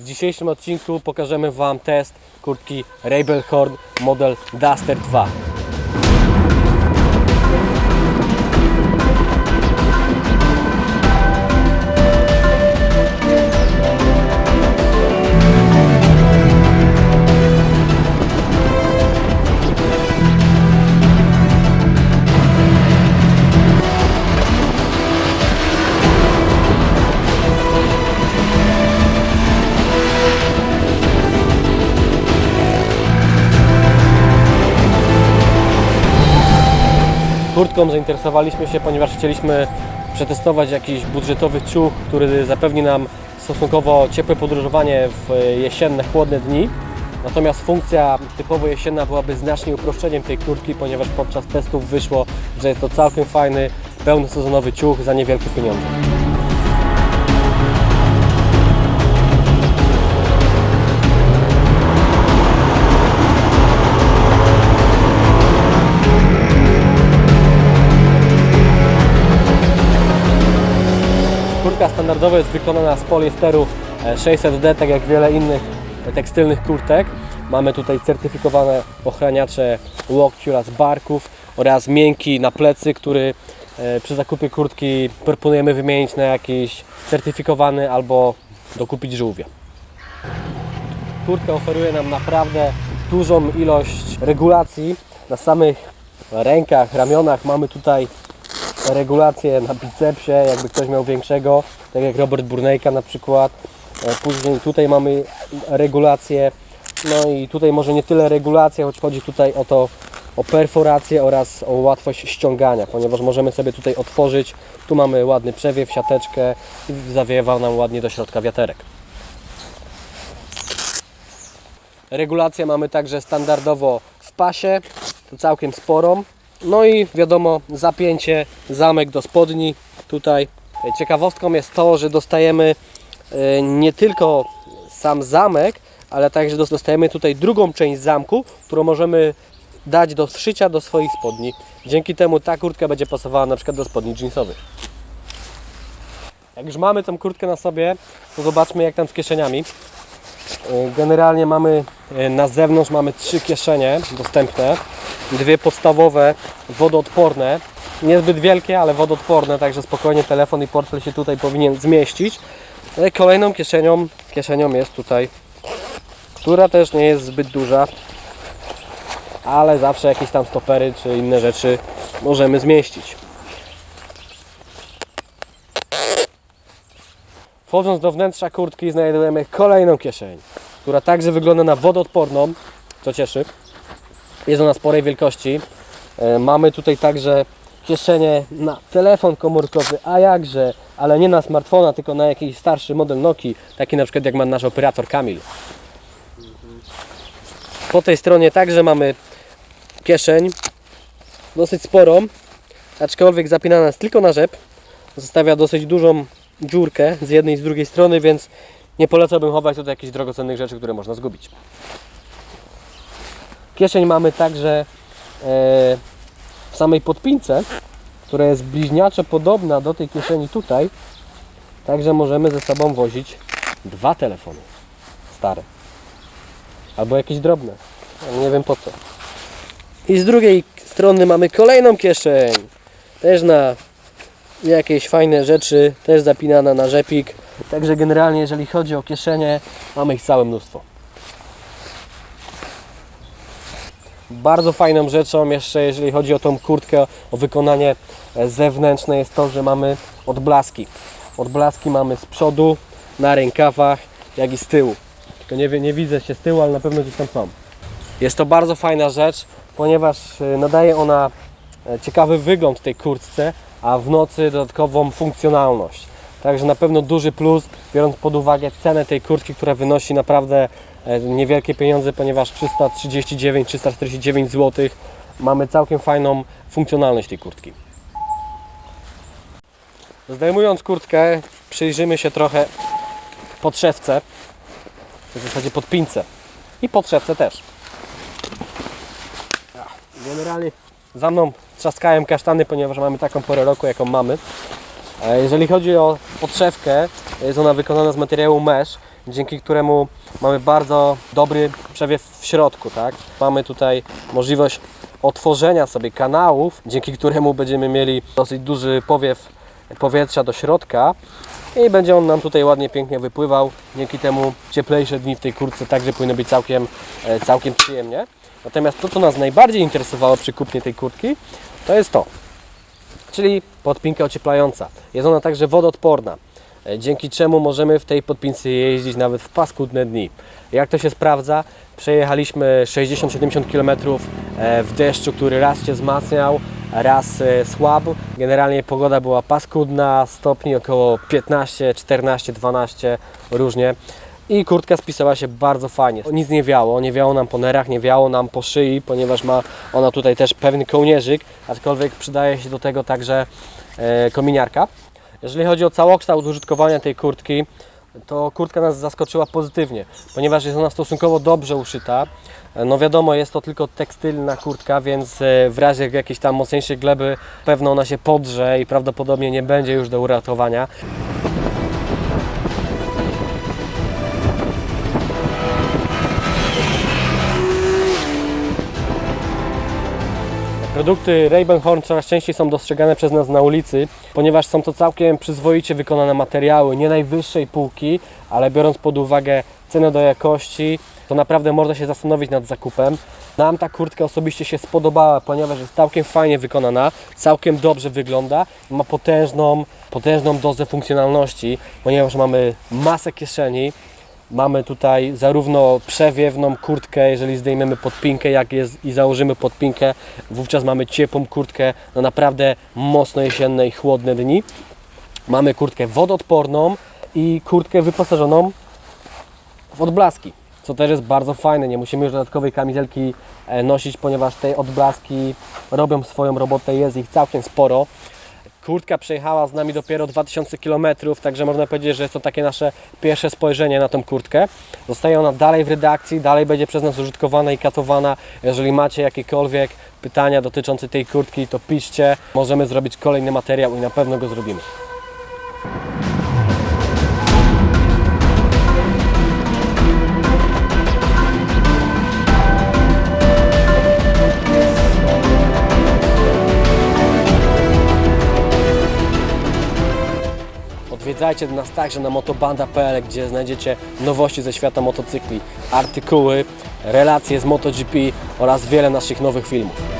W dzisiejszym odcinku pokażemy Wam test kurtki Rebel Horn model Duster 2. Kurtką zainteresowaliśmy się, ponieważ chcieliśmy przetestować jakiś budżetowy ciuch, który zapewni nam stosunkowo ciepłe podróżowanie w jesienne, chłodne dni. Natomiast funkcja typowo jesienna byłaby znacznie uproszczeniem tej kurtki, ponieważ podczas testów wyszło, że jest to całkiem fajny, pełnosezonowy ciuch za niewielkie pieniądze. Kurtka standardowa jest wykonana z poliesteru e, 600D, tak jak wiele innych e, tekstylnych kurtek. Mamy tutaj certyfikowane ochraniacze łokci oraz barków oraz miękki na plecy, który e, przy zakupie kurtki proponujemy wymienić na jakiś certyfikowany albo dokupić żółwia. Kurtka oferuje nam naprawdę dużą ilość regulacji na samych rękach, ramionach. Mamy tutaj regulacje na bicepsie, jakby ktoś miał większego, tak jak Robert Burnejka na przykład. E, Później tutaj mamy regulacje, no i tutaj może nie tyle regulacja, choć chodzi tutaj o to, o perforację oraz o łatwość ściągania, ponieważ możemy sobie tutaj otworzyć, tu mamy ładny przewiew, siateczkę i zawiewa nam ładnie do środka wiaterek. Regulację mamy także standardowo w pasie, to całkiem sporą. No i wiadomo, zapięcie, zamek do spodni tutaj. Ciekawostką jest to, że dostajemy e, nie tylko sam zamek, ale także dos- dostajemy tutaj drugą część zamku, którą możemy dać do wszycia do swoich spodni. Dzięki temu ta kurtka będzie pasowała na przykład do spodni jeansowych. Jak już mamy tą kurtkę na sobie, to zobaczmy jak tam z kieszeniami. E, Generalnie mamy e, na zewnątrz mamy trzy kieszenie dostępne. Dwie podstawowe, wodoodporne. Niezbyt wielkie, ale wodoodporne, także spokojnie telefon i portfel się tutaj powinien zmieścić. No Kolejną kieszenią, kieszenią jest tutaj, która też nie jest zbyt duża, ale zawsze jakieś tam stopery czy inne rzeczy możemy zmieścić. Wchodząc do wnętrza kurtki znajdujemy kolejną kieszeń, która także wygląda na wodoodporną, co cieszy. Jest ona sporej wielkości. E, Mamy tutaj także kieszenie na telefon komórkowy, a jakże, ale nie na smartfona, tylko na jakiś starszy model Nokii, taki na przykład jak ma nasz operator Kamil. Po tej stronie także mamy kieszeń, dosyć sporą, aczkolwiek zapinana jest tylko na rzep. Zostawia dosyć dużą dziurkę z jednej i z drugiej strony, więc nie polecałbym chować tutaj jakichś drogocennych rzeczy, które można zgubić. Kieszeń mamy także e, w samej podpince, która jest bliźniaczo podobna do tej kieszeni tutaj. Także możemy ze sobą wozić dwa telefony stare. Albo jakieś drobne. Nie wiem po co. I z drugiej strony mamy kolejną kieszeń. Też na jakieś fajne rzeczy, też zapinana na rzepik. Także generalnie jeżeli chodzi o kieszenie, mamy ich całe mnóstwo. Bardzo fajną rzeczą jeszcze, jeżeli chodzi o tą kurtkę, o wykonanie e, zewnętrzne jest to, że mamy odblaski. Odblaski mamy z przodu, na rękawach, jak i z tyłu. Tylko nie, nie widzę się z tyłu, ale na pewno gdzieś tam są. Jest to bardzo fajna rzecz, ponieważ e, nadaje ona e, ciekawy wygląd tej kurtce, a w nocy dodatkową funkcjonalność. Także na pewno duży plus, biorąc pod uwagę cenę tej kurtki, która wynosi naprawdę niewielkie pieniądze, ponieważ 339-349 zł. Mamy całkiem fajną funkcjonalność tej kurtki. Zdejmując kurtkę, przyjrzymy się trochę podszewce, w zasadzie podpince i podszewce też. Generalnie za mną trzaskają kasztany, ponieważ mamy taką porę roku, jaką mamy. E, Jeżeli chodzi o podszewkę, jest ona wykonana z materiału mesh dzięki któremu mamy bardzo dobry przewiew w środku, tak? Mamy tutaj możliwość otworzenia sobie kanałów, dzięki któremu będziemy mieli dosyć duży powiew powietrza do środka i będzie on nam tutaj ładnie, pięknie wypływał. Dzięki temu cieplejsze dni w tej kurtce także powinny być całkiem, e, całkiem przyjemnie. Natomiast to, co nas najbardziej interesowało przy kupnie tej kurtki, to jest to, czyli podpinka ocieplająca. Jest ona także wodoodporna, e, dzięki czemu możemy w tej podpince jeździć nawet w paskudne dni. Jak to się sprawdza? Przejechaliśmy 60-70 km e, w deszczu, który raz się wzmacniał, raz e, słabł. Generalnie pogoda była paskudna, stopni około 15, 14, 12 różnie. I kurtka spisała się bardzo fajnie. Nic nie wiało, nie wiało nam po nerach, nie wiało nam po szyi, ponieważ ma ona tutaj też pewny kołnierzyk, aczkolwiek przydaje się do tego także e, kominiarka. Jeżeli chodzi o całokształt użytkowania tej kurtki, to kurtka nas zaskoczyła pozytywnie, ponieważ jest ona stosunkowo dobrze uszyta. E, No wiadomo, jest to tylko tekstylna kurtka, więc e, w razie jakiejś tam mocniejszej gleby pewno ona się podrze i prawdopodobnie nie będzie już do uratowania. Produkty Ravenhorn coraz częściej są dostrzegane przez nas na ulicy, ponieważ są to całkiem przyzwoicie wykonane materiały, nie najwyższej półki, ale biorąc pod uwagę cenę do jakości, to naprawdę można się zastanowić nad zakupem. Nam ta kurtka osobiście się spodobała, ponieważ jest całkiem fajnie wykonana, całkiem dobrze wygląda, ma potężną, potężną dozę funkcjonalności, ponieważ mamy masę kieszeni, Mamy tutaj zarówno przewiewną kurtkę, jeżeli zdejmiemy podpinkę, jak jest i założymy podpinkę, wówczas mamy ciepłą kurtkę na naprawdę mocno jesienne i chłodne dni. Mamy kurtkę wodoodporną i kurtkę wyposażoną w odblaski, co też jest bardzo fajne. Nie musimy już dodatkowej kamizelki e, nosić, ponieważ te odblaski robią swoją robotę, jest ich całkiem sporo. Kurtka przejechała z nami dopiero 2000 km, także można powiedzieć, że jest to takie nasze pierwsze spojrzenie na tą kurtkę. Zostaje ona dalej w redakcji, dalej będzie przez nas użytkowana i katowana. Jeżeli macie jakiekolwiek pytania dotyczące tej kurtki, to piszcie. Możemy zrobić kolejny materiał i na pewno go zrobimy. Odwiedzajcie nas także na motobanda.pl, gdzie znajdziecie nowości ze świata motocykli, artykuły, relacje z MotoGP oraz wiele naszych nowych filmów.